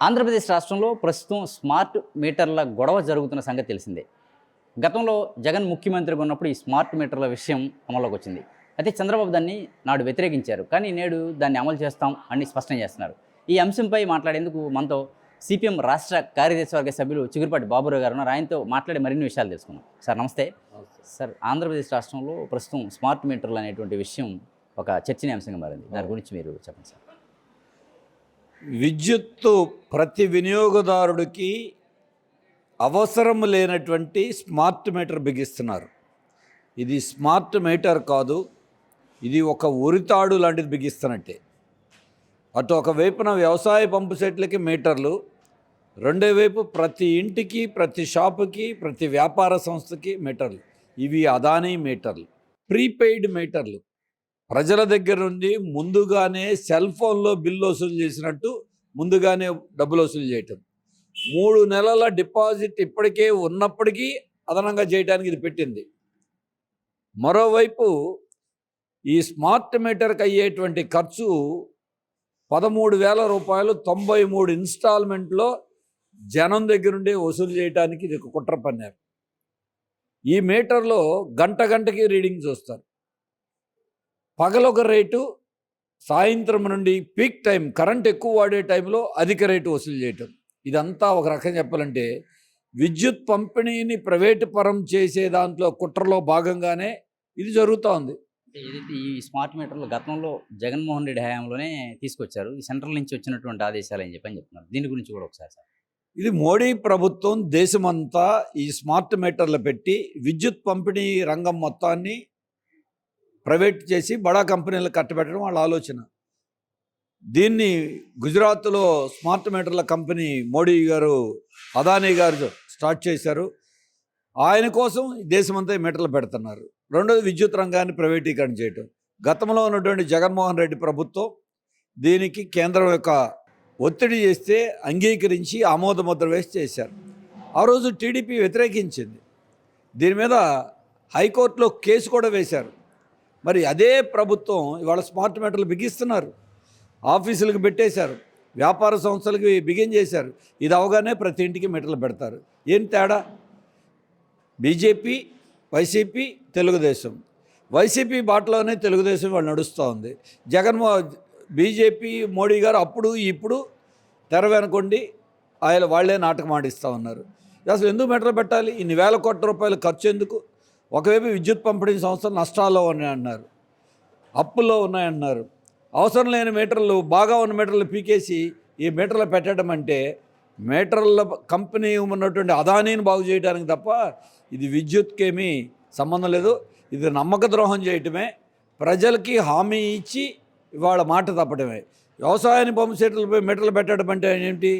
ఆంధ్రప్రదేశ్ రాష్ట్రంలో ప్రస్తుతం స్మార్ట్ మీటర్ల గొడవ జరుగుతున్న సంగతి తెలిసిందే. గతంలో జగన్ ముఖ్యమంత్రిగా ఉన్నప్పుడు ఈ స్మార్ట్ మీటర్ల విషయం అమల్లోకి వచ్చింది. అయితే చంద్రబాబు దాన్ని నాడు వ్యతిరేకించారు. కానీ నేడు దాన్ని అమలు చేస్తాం అని స్పష్టం చేస్తున్నారు. ఈ అంశంపై మాట్లాడేందుకు మనతో సిపిఎం రాష్ట్ర కార్యదర్శి వర్గ సభ్యులు చిగురుపాటి బాబురావు గారు ఉన్నారు. ఆయనతో మాట్లాడే మరిన్ని విషయాలు తెలుసుకుందాం. సార్ నమస్తే. సార్ ఆంధ్రప్రదేశ్ రాష్ట్రంలో ప్రస్తుతం స్మార్ట్ మీటర్లు అనేటువంటి విషయం ఒక చర్చనీయాంశంగా మారింది. దాని గురించి మీరు చెప్పండి సార్. విద్యుత్తు ప్రతి వినియోగదారుడికి అవసరం లేనటువంటి స్మార్ట్ మీటర్ బిగిస్తున్నారు. ఇది స్మార్ట్ మీటర్ కాదు ఇది ఒక ఉరితాడు లాంటిది బిగిస్తున్నట్టే. అటు ఒక వైపున వ్యవసాయ పంపు సెట్లకి మీటర్లు రెండో వైపు ప్రతి ఇంటికి ప్రతి షాపుకి ప్రతి వ్యాపార సంస్థకి మీటర్లు. ఇవి అదానీ మీటర్లు ప్రీపెయిడ్ మీటర్లు. ప్రజల దగ్గర నుండి ముందుగానే సెల్ ఫోన్లో బిల్లు వసూలు చేసినట్టు ముందుగానే డబ్బులు వసూలు చేయటం. మూడు నెలల డిపాజిట్ ఇప్పటికే ఉన్నప్పటికీ అదనంగా చేయడానికి ఇది పెట్టింది. మరోవైపు ఈ స్మార్ట్ మీటర్కి అయ్యేటువంటి ఖర్చు పదమూడు వేల రూపాయలు తొంభై మూడు ఇన్స్టాల్మెంట్లో జనం దగ్గర నుండి వసూలు చేయడానికి ఇది ఒక కుట్ర పన్నారు. ఈ మీటర్లో గంట గంటకి రీడింగ్ చూస్తారు. పగలొక రేటు సాయంత్రం నుండి పీక్ టైం కరెంట్ ఎక్కువ వాడే టైంలో అధిక రేటు వసూలు చేయటం. ఇదంతా ఒక రకంగా చెప్పాలంటే విద్యుత్ పంపిణీని ప్రైవేటు పరం చేసే దాంట్లో కుట్రలో భాగంగానే ఇది జరుగుతూ ఉంది. ఈ స్మార్ట్ మీటర్లు గతంలో జగన్మోహన్ రెడ్డి హయాంలోనే తీసుకొచ్చారు. ఈ సెంట్రల్ నుంచి వచ్చినటువంటి ఆదేశాలు అని చెప్పని చెప్తున్నారు. దీని గురించి కూడా ఒకసారి సార్. ఇది మోడీ ప్రభుత్వం దేశమంతా ఈ స్మార్ట్ మీటర్లు పెట్టి విద్యుత్ పంపిణీ రంగం మొత్తాన్ని ప్రైవేట్ చేసి బడా కంపెనీలు కట్టబెట్టడం వాళ్ళ ఆలోచన. దీన్ని గుజరాత్లో స్మార్ట్ మీటర్ల కంపెనీ మోడీ గారు అదానీ గారు స్టార్ట్ చేశారు. ఆయన కోసం దేశమంతా మీటర్లు పెడుతున్నారు. రెండోది విద్యుత్ రంగాన్ని ప్రైవేటీకరణ చేయటం. గతంలో ఉన్నటువంటి జగన్మోహన్ రెడ్డి ప్రభుత్వం దీనికి కేంద్రం యొక్క ఒత్తిడి చేస్తే అంగీకరించి ఆమోద ముద్ర వేసి చేశారు. ఆ రోజు టీడీపీ వ్యతిరేకించింది. దీని మీద హైకోర్టులో కేసు కూడా వేశారు. మరి అదే ప్రభుత్వం ఇవాళ స్మార్ట్ మీటర్లు బిగిస్తున్నారు. ఆఫీసులకు పెట్టేశారు. వ్యాపార సంస్థలకి బిగిన్ చేశారు. ఇది అవగానే ప్రతి ఇంటికి మీటర్లు పెడతారు. ఏం తేడా? BJP YCP Telugu Desam. వైసీపీ బాటలోనే తెలుగుదేశం వాళ్ళు నడుస్తూ ఉంది. జగన్మో బీజేపీ మోడీ గారు అప్పుడు ఇప్పుడు తెర వెనకొండి ఆయన వాళ్ళే నాటకం ఆడిస్తూ ఉన్నారు. అసలు ఎందుకు మెటర్ పెట్టాలి? ఇన్ని వేల కోట్ల రూపాయలు ఖర్చు ఎందుకు? ఒకవైపు విద్యుత్ పంపిణీ సంస్థ నష్టాల్లో ఉన్నాయన్నారు అప్పుల్లో ఉన్నాయన్నారు. అవసరం లేని మీటర్లు బాగా ఉన్న మీటర్లు పీకేసి ఈ మీటర్లు పెట్టడం అంటే మీటర్ల కంపెనీ ఉన్నటువంటి అదానీని బాగు చేయడానికి తప్ప ఇది విద్యుత్కేమీ సంబంధం లేదు. ఇది నమ్మక ద్రోహం చేయటమే. ప్రజలకి హామీ ఇచ్చి ఇవాళ మాట తప్పడమే వ్యవసాయాన్ని పంపు సెట్లపై మీటర్లు పెట్టడం అంటే ఏంటి?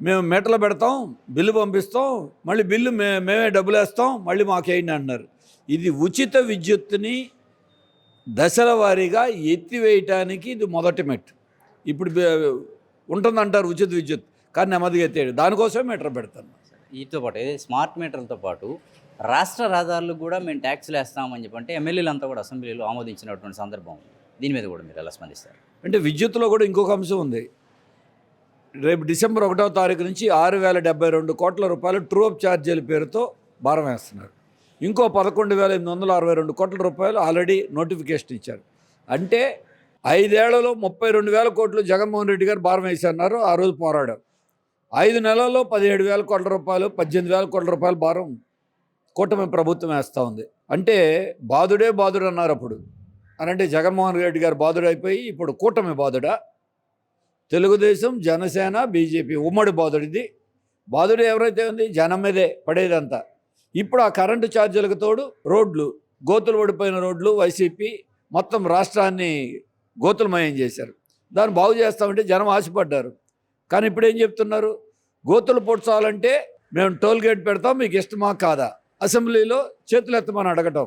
మేము మీటర్లు పెడతాం బిల్లు పంపిస్తాం మళ్ళీ బిల్లు మే మేమే డబ్బులు వేస్తాం మళ్ళీ మాకేయండి అన్నారు. ఇది ఉచిత విద్యుత్తుని దశల వారీగా ఎత్తివేయటానికి ఇది మొదటి మెట్టు ఇప్పుడు ఉంటుందంటారు ఉచిత విద్యుత్ కానీ నెమ్మదిగా ఎత్తేడు దానికోసమే మీటర్ పెడతాను. వీటితో పాటు ఏదైతే స్మార్ట్ మీటర్లతో పాటు రాష్ట్ర రహదారులకు కూడా మేము ట్యాక్స్లు వేస్తామని చెప్పి అంటే ఎమ్మెల్యేలు అంతా కూడా అసెంబ్లీలో ఆమోదించినటువంటి సందర్భం దీని మీద కూడా మీరు ఎలా స్పందిస్తారు? అంటే విద్యుత్తులో కూడా ఇంకొక అంశం ఉంది. రేపు డిసెంబర్ ఒకటో తారీఖు నుంచి ఆరు వేల డెబ్బై రెండు కోట్ల రూపాయలు ట్రూప్ ఛార్జీల పేరుతో భారం వేస్తున్నారు. ఇంకో పదకొండు వేల ఎనిమిది వందల అరవై రెండు కోట్ల రూపాయలు ఆల్రెడీ నోటిఫికేషన్ ఇచ్చారు. అంటే ఐదేళ్ళలో ముప్పై రెండు వేల కోట్లు జగన్మోహన్ రెడ్డి గారు భారం వేసన్నారు ఆ రోజు పోరాడారు. ఐదు నెలల్లో పదిహేడు వేల కోట్ల రూపాయలు పద్దెనిమిది వేల కోట్ల రూపాయలు భారం కూటమి ప్రభుత్వం వేస్తూ ఉంది. అంటే బాధుడే బాధుడు అన్నారు అప్పుడు. అనంటే జగన్మోహన్ రెడ్డి గారు బాధుడు అయిపోయి ఇప్పుడు కూటమి బాధుడా? తెలుగుదేశం జనసేన బీజేపీ ఉమ్మడి బాధుడిది బాధుడు ఎవరైతే ఉంది? జనం మీదే పడేదంతా. ఇప్పుడు ఆ కరెంటు ఛార్జీలకు తోడు రోడ్లు గోతులు పడిపోయిన రోడ్లు వైసీపీ మొత్తం రాష్ట్రాన్ని గోతులమయం చేశారు. దాన్ని బాగు చేస్తామంటే జనం ఆశపడ్డారు. కానీ ఇప్పుడు ఏం చెప్తున్నారు? గోతులు పొడ్చాలంటే మేము టోల్ గేట్ పెడతాం మీకు ఇష్టమా కాదా? అసెంబ్లీలో చేతులు ఎత్తమని అడగటం.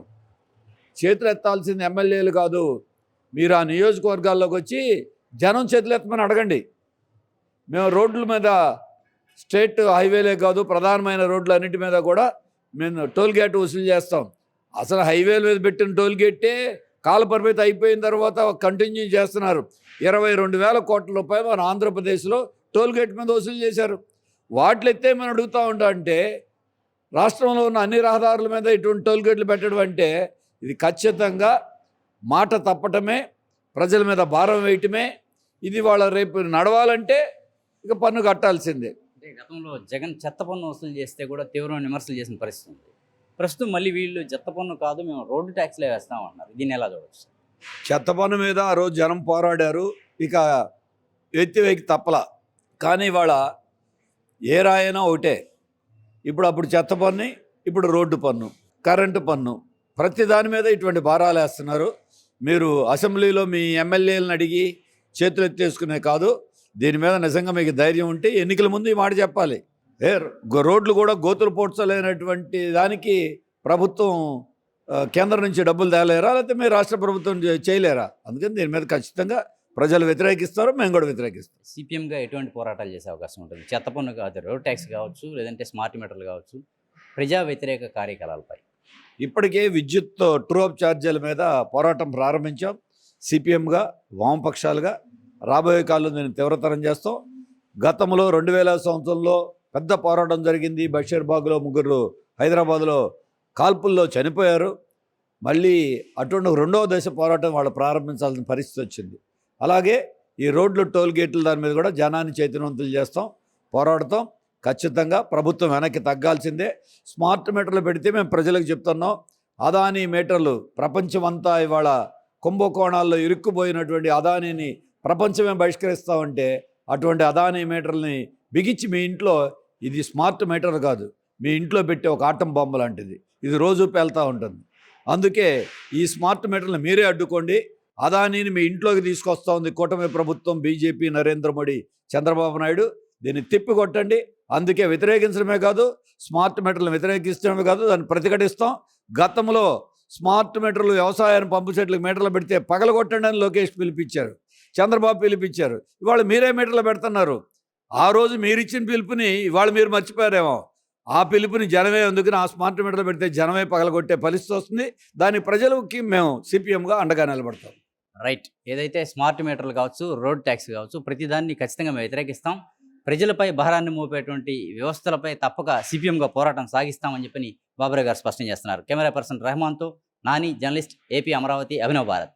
చేతులు ఎత్తాల్సింది ఎమ్మెల్యేలు కాదు. మీరు ఆ నియోజకవర్గాల్లోకి వచ్చి జనం చేతులు ఎత్తమని అడగండి. మేము రోడ్ల మీద స్టేట్ హైవేలే కాదు ప్రధానమైన రోడ్లు అన్నిటి మీద కూడా మేము టోల్ గేట్ వసూలు చేస్తాం. అసలు హైవేల మీద పెట్టిన టోల్ గేటే కాల పరిమితి అయిపోయిన తర్వాత కంటిన్యూ చేస్తున్నారు. ఇరవై రెండు వేల కోట్ల రూపాయలు మన ఆంధ్రప్రదేశ్లో టోల్ గేట్ మీద వసూలు చేశారు. వాటిలెత్తే మేము అడుగుతూ ఉంటా అంటే రాష్ట్రంలో ఉన్న అన్ని రహదారుల మీద ఇటువంటి టోల్ గేట్లు పెట్టడం అంటే ఇది ఖచ్చితంగా మాట తప్పటమే ప్రజల మీద భారం వేయటమే ఇది వాళ్ళ రేపు నడవాలంటే ఇక పన్ను కట్టాల్సిందే. అంటే గతంలో జగన్ చెత్త పన్ను వసూలు చేస్తే కూడా తీవ్రమైన విమర్శలు చేసిన పరిస్థితి ఉంది. ప్రస్తుతం మళ్ళీ వీళ్ళు చెత్త పన్ను కాదు మేము రోడ్డు ట్యాక్స్లే వేస్తామన్నారు. దీన్ని ఎలా చూడవచ్చు చెత్త పన్ను మీద ఆ రోజు జనం పోరాడారు. ఇక ఎత్తివేకి తప్పల. కానీ ఇవాళ ఏ రాయైనా ఒకటే. ఇప్పుడు అప్పుడు చెత్త పన్ను ఇప్పుడు రోడ్డు పన్ను కరెంటు పన్ను. ప్రతి దాని మీద ఇటువంటి భారాలు వేస్తున్నారు. మీరు అసెంబ్లీలో మీ ఎమ్మెల్యేలను అడిగి చేతులు ఎత్తేసుకునే కాదు దీని మీద నిజంగా మీకు ధైర్యం ఉంటే ఎన్నికల ముందు ఈ మాట చెప్పాలి. ఏ రోడ్లు కూడా గోతులు పోడ్చలేనటువంటి దానికి ప్రభుత్వం కేంద్రం నుంచి డబ్బులు తేలేరా? లేకపోతే మీరు రాష్ట్ర ప్రభుత్వం చేయలేరా? అందుకని దీని మీద ఖచ్చితంగా ప్రజలు వ్యతిరేకిస్తారు మేము కూడా వ్యతిరేకిస్తాం. సిపిఎంగా ఎటువంటి పోరాటాలు చేసే అవకాశం ఉంటుంది. చెత్త పన్ను కాదు రోడ్ ట్యాక్స్ కావచ్చు లేదంటే స్మార్ట్ మీటర్లు కావచ్చు ప్రజా వ్యతిరేక కార్యకలాపాలపై. ఇప్పటికే విద్యుత్ ట్రూ అప్ ఛార్జీల మీద పోరాటం ప్రారంభించాం. సిపిఎంగా వామపక్షాలుగా రాబోయే కాలంలో దీన్ని తీవ్రతరం చేస్తాం. గతంలో రెండు వేల సంవత్సరంలో పెద్ద పోరాటం జరిగింది. బషీర్బాగ్లో ముగ్గురు హైదరాబాద్లో కాల్పుల్లో చనిపోయారు. మళ్ళీ అటువంటి రెండవ దశ పోరాటం వాళ్ళు ప్రారంభించాల్సిన పరిస్థితి వచ్చింది. అలాగే ఈ రోడ్లు టోల్ గేట్ల దాని మీద కూడా జనాన్ని చైతన్యవంతులు చేస్తాం పోరాడతాం. ఖచ్చితంగా ప్రభుత్వం వెనక్కి తగ్గాల్సిందే. స్మార్ట్ మీటర్లు పెడితే మేము ప్రజలకు చెప్తున్నాం. అదానీ మీటర్లు ప్రపంచమంతా ఇవాళ కుంభకోణాల్లో ఇరుక్కుపోయినటువంటి అదానీని ప్రపంచమే బహిష్కరిస్తామంటే అటువంటి అదానీ మీటర్ని బిగించి మీ ఇంట్లో ఇది స్మార్ట్ మీటర్ కాదు. మీ ఇంట్లో పెట్టే ఒక ఆటం బొమ్మ లాంటిది. ఇది రోజు పేలుతూ ఉంటుంది. అందుకే ఈ స్మార్ట్ మీటర్లు మీరే అడ్డుకోండి. అదానీని మీ ఇంట్లోకి తీసుకొస్తా ఉంది కూటమి ప్రభుత్వం బీజేపీ నరేంద్ర మోడీ చంద్రబాబు నాయుడు. దీన్ని తిప్పికొట్టండి. అందుకే వ్యతిరేకించడమే కాదు స్మార్ట్ మీటర్లను వ్యతిరేకించడమే కాదు దాన్ని ప్రతిఘటిస్తాం. గతంలో స్మార్ట్ మీటర్లు వ్యవసాయాన్ని పంపు చెట్లకు మీటర్లు పెడితే పగలగొట్టండి అని లోకేష్ పిలిపించారు. చంద్రబాబు పిలిపించారు. ఇవాళ మీరే మీటర్లు పెడుతున్నారు. ఆ రోజు మీరు ఇచ్చిన పిలుపుని ఇవాళ మీరు మర్చిపోయారేమో. ఆ పిలుపుని జనమే అందుకని ఆ స్మార్ట్ మీటర్లు పెడితే జనమే పగలగొట్టే పరిస్థితి వస్తుంది. దాని ప్రజలకి మేము సిపిఎంగా అండగా నిలబడతాం. రైట్. ఏదైతే స్మార్ట్ మీటర్లు కావచ్చు రోడ్ ట్యాక్స్ కావచ్చు ప్రతిదాన్ని ఖచ్చితంగా మేము వ్యతిరేకిస్తాం. ప్రజలపై భారాన్ని మోపేటువంటి వ్యవస్థలపై తప్పక సిపిఎంగా పోరాటం సాగిస్తామని చెప్పని బాబురావు గారు స్పష్టం చేస్తున్నారు. కెమెరా పర్సన్ రెహమాన్తో నాని జర్నలిస్ట్ ఏపీ అమరావతి అభినవ్ భారత్.